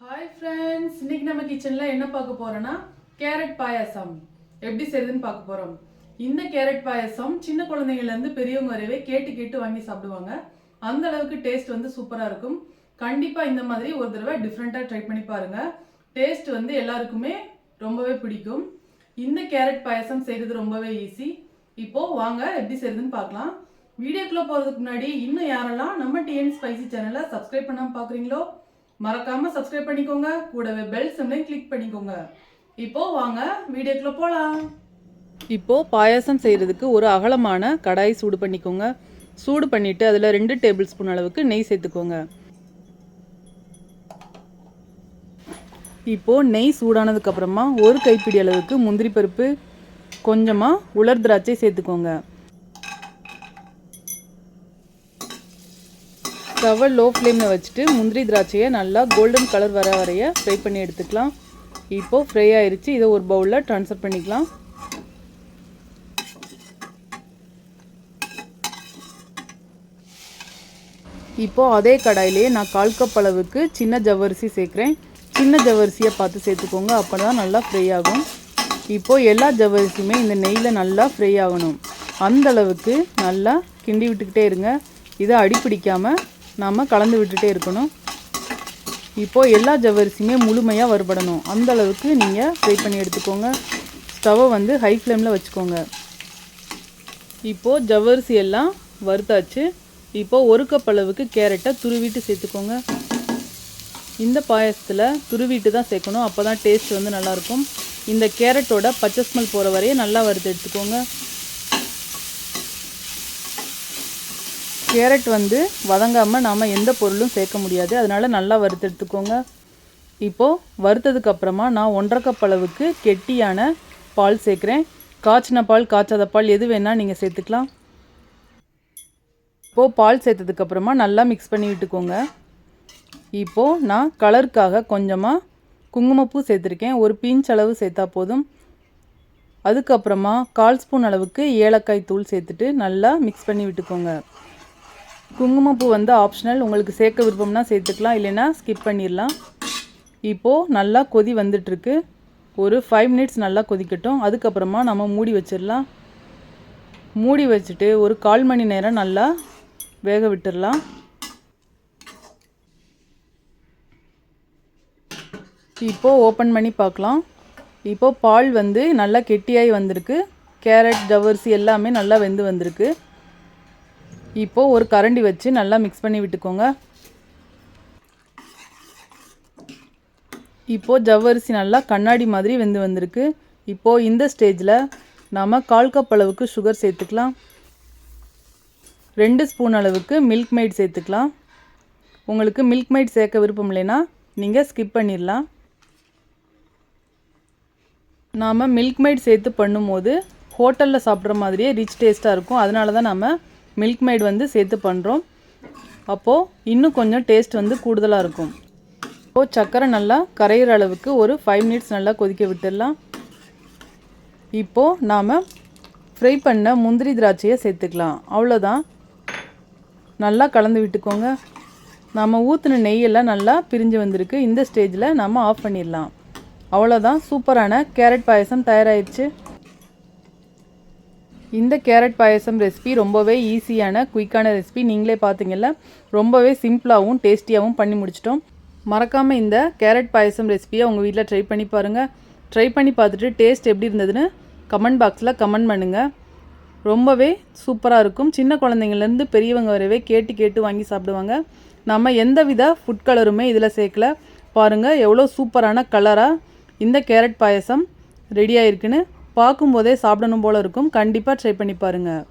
Hi friends இன்னைக்கு நம்ம கிச்சனில் என்ன பார்க்க போகிறோன்னா கேரட் பாயாசம். எப்படி செய்யுதுன்னு பார்க்க போகிறோம் இந்த கேரட் பாயாசம் சின்ன குழந்தைங்கள்லேருந்து பெரியவங்க வரையவே கேட்டு கேட்டு வாங்கி சாப்பிடுவாங்க. அந்த அளவுக்கு டேஸ்ட் வந்து சூப்பராக இருக்கும். கண்டிப்பாக இந்த மாதிரி ஒரு தடவை டிஃப்ரெண்ட்டாக ட்ரை பண்ணி பாருங்கள் டேஸ்ட் வந்து எல்லாருக்குமே ரொம்பவே பிடிக்கும். இந்த கேரட் பாயாசம் செய்கிறது ரொம்பவே ஈஸி இப்போது வாங்க எப்படி செய்யுதுன்னு பார்க்கலாம். வீடியோக்குள்ளே போகிறதுக்கு முன்னாடி இன்னும் யாரெல்லாம் நம்ம டிஎன் ஸ்பைசி சேனலை சப்ஸ்கிரைப் பண்ணாமல் பார்க்குறீங்களோ மறக்காம சப்ஸ்கிரைப் பண்ணிக்கோங்க. கூடவே பெல் சிம்லையும் கிளிக் பண்ணிக்கோங்க. இப்போ வாங்க வீடியோக்குள்ள போலாம். இப்போ பாயாசம் செய்யறதுக்கு ஒரு அகலமான கடாய் சூடு பண்ணிக்கோங்க. சூடு பண்ணிட்டு அதில் ரெண்டு டேபிள் ஸ்பூன் அளவுக்கு நெய் சேர்த்துக்கோங்க. இப்போ நெய் சூடானதுக்கு அப்புறமா ஒரு கைப்பிடி அளவுக்கு முந்திரி பருப்பு கொஞ்சமாக உலர் திராட்சை சேர்த்துக்கோங்க. ஸ்டவ்வை லோ ஃப்ளேமில் வச்சுட்டு முந்திரி திராட்சையை நல்லா கோல்டன் கலர் வர வரைய ஃப்ரை பண்ணி எடுத்துக்கலாம். இப்போது ஃப்ரை ஆயிடுச்சு இதை ஒரு பவுலில் ட்ரான்ஸ்ஃபர் பண்ணிக்கலாம். இப்போ அதே கடாயிலேயே நான் கால் கப் அளவுக்கு சின்ன ஜவ்வரிசி சேர்க்குறேன். சின்ன ஜவ்வரிசியை பார்த்து சேர்த்துக்கோங்க. அப்போ தான் நல்லா ஃப்ரை ஆகும். இப்போது எல்லா ஜவ்வரிசியுமே இந்த நெய்யில் நல்லா ஃப்ரை ஆகணும். அந்த அளவுக்கு நல்லா கிண்டி விட்டுக்கிட்டே இருங்க. இதை அடிப்பிடிக்காமல் நாம் கலந்து விட்டுட்டே இருக்கணும். இப்போது எல்லா ஜவ்வரிசியுமே முழுமையாக வறுபடணும். அந்த அளவுக்கு நீங்கள் ஃப்ரை பண்ணி எடுத்துக்கோங்க. ஸ்டவ்வை வந்து ஹை ஃப்ளேமில் வச்சுக்கோங்க. இப்போது ஜவ்வரிசி எல்லாம் வறுத்தாச்சு. இப்போது ஒரு கப் அளவுக்கு கேரட்டை துருவிட்டு சேர்த்துக்கோங்க. இந்த பாயசத்தில் துருவிட்டு தான் சேர்க்கணும். அப்போ தான் டேஸ்ட் வந்து நல்லாயிருக்கும் இந்த கேரட்டோட பச்சை ஸ்மெல் போகிற வரையே நல்லா வறுத்து எடுத்துக்கோங்க. கேரட் வந்து வதங்காமல் நாம் எந்த பொருளும் சேர்க்க முடியாது. அதனால் நல்லா வறுத்து எடுத்துக்கோங்க இப்போது வறுத்ததுக்கப்புறமா நான் ஒன்றரை கப் அளவுக்கு கெட்டியான பால் சேர்க்குறேன். காய்ச்சின பால் காய்ச்சாத பால் எது வேணால் நீங்கள் சேர்த்துக்கலாம். இப்போது பால் சேர்த்ததுக்கப்புறமா நல்லா மிக்ஸ் பண்ணி விட்டுக்கோங்க. இப்போது நான் கலருக்காக கொஞ்சமாக குங்குமப்பூ சேர்த்துருக்கேன். ஒரு பிஞ்ச் அளவு சேர்த்தா போதும். அதுக்கப்புறமா கால் ஸ்பூன் அளவுக்கு ஏலக்காய் தூள் சேர்த்துட்டு நல்லா மிக்ஸ் பண்ணி விட்டுக்கோங்க. குங்குமப்பூ வந்து ஆப்ஷனல் உங்களுக்கு சேர்க்க விருப்பம்னா சேர்த்துக்கலாம் இல்லைன்னா ஸ்கிப் பண்ணிடலாம். இப்போது நல்லா கொதி வந்துட்டுருக்கு. ஒரு ஃபைவ் மினிட்ஸ் நல்லா கொதிக்கட்டும். அதுக்கப்புறமா நம்ம மூடி வச்சிடலாம். மூடி வச்சுட்டு ஒரு கால் மணி நேரம் நல்லா வேக விட்டுடலாம். இப்போது ஓப்பன் பண்ணி பார்க்கலாம். இப்போது பால் வந்து நல்லா கெட்டியாகி வந்திருக்கு. கேரட் ஜவ்வரிசி எல்லாமே நல்லா வெந்து வந்திருக்கு. இப்போது ஒரு கரண்டி வச்சு நல்லா மிக்ஸ் பண்ணி விட்டுக்கோங்க. இப்போது ஜவ்வரிசி நல்லா கண்ணாடி மாதிரி வெந்து வந்திருக்கு. இப்போது இந்த ஸ்டேஜில் நாம் கால் கப் அளவுக்கு சுகர் சேர்த்துக்கலாம். ரெண்டு ஸ்பூன் அளவுக்கு மில்க் மைட் சேர்த்துக்கலாம். உங்களுக்கு மில்க் மைட் சேர்க்க விருப்பம் இல்லைன்னா நீங்கள் ஸ்கிப் பண்ணிடலாம் நாம் மில்க் மைட் சேர்த்து பண்ணும்போது ஹோட்டலில் சாப்பிட்ற மாதிரியே ரிச் டேஸ்ட்டாக இருக்கும். அதனால தான் நம்ம மில்க் மேட் வந்து சேர்த்து பண்ணுறோம் அப்போது இன்னும் கொஞ்சம் டேஸ்ட் வந்து கூடுதலாக இருக்கும். இப்போது சர்க்கரை நல்லா கரையிற அளவுக்கு ஒரு ஃபைவ் மினிட்ஸ் நல்லா கொதிக்க விட்டுடலாம். இப்போது நாம் ஃப்ரை பண்ண முந்திரி திராட்சையை சேர்த்துக்கலாம். அவ்வளோதான் நல்லா கலந்து விட்டுக்கோங்க. நாம் ஊற்றின நெய்யெல்லாம் நல்லா பிரிஞ்சு வந்திருக்கு. இந்த ஸ்டேஜில் நம்ம ஆஃப் பண்ணிடலாம். அவ்வளோதான் சூப்பரான கேரட் பாயசம் தயாராகிடுச்சு இந்த கேரட் பாயசம் ரெசிபி ரொம்பவே ஈஸியான குயிக்கான ரெசிபி. நீங்களே பார்த்தீங்கல்ல ரொம்பவே சிம்பிளாகவும் டேஸ்டியாகவும் பண்ணி முடிச்சிட்டோம். மறக்காமல் இந்த கேரட் பாயசம் ரெசிபியை உங்கள் வீட்டில் ட்ரை பண்ணி பாருங்கள் ட்ரை பண்ணி பார்த்துட்டு டேஸ்ட் எப்படி இருந்ததுன்னு கமெண்ட் பாக்ஸில் கமெண்ட் பண்ணுங்கள் ரொம்பவே சூப்பராக இருக்கும். சின்ன குழந்தைங்கள்லேருந்து பெரியவங்க வரவே கேட்டு கேட்டு வாங்கி சாப்பிடுவாங்க. நம்ம எந்த வித ஃபுட் கலருமே இதில் சேர்க்கல. பாருங்கள் எவ்வளோ சூப்பரான கலராக இந்த கேரட் பாயசம் ரெடி ஆயிருக்குன்னு. பார்க்கும்போதே சாப்பிடணும் போல் இருக்கும். கண்டிப்பாக ட்ரை பண்ணி பாருங்கள்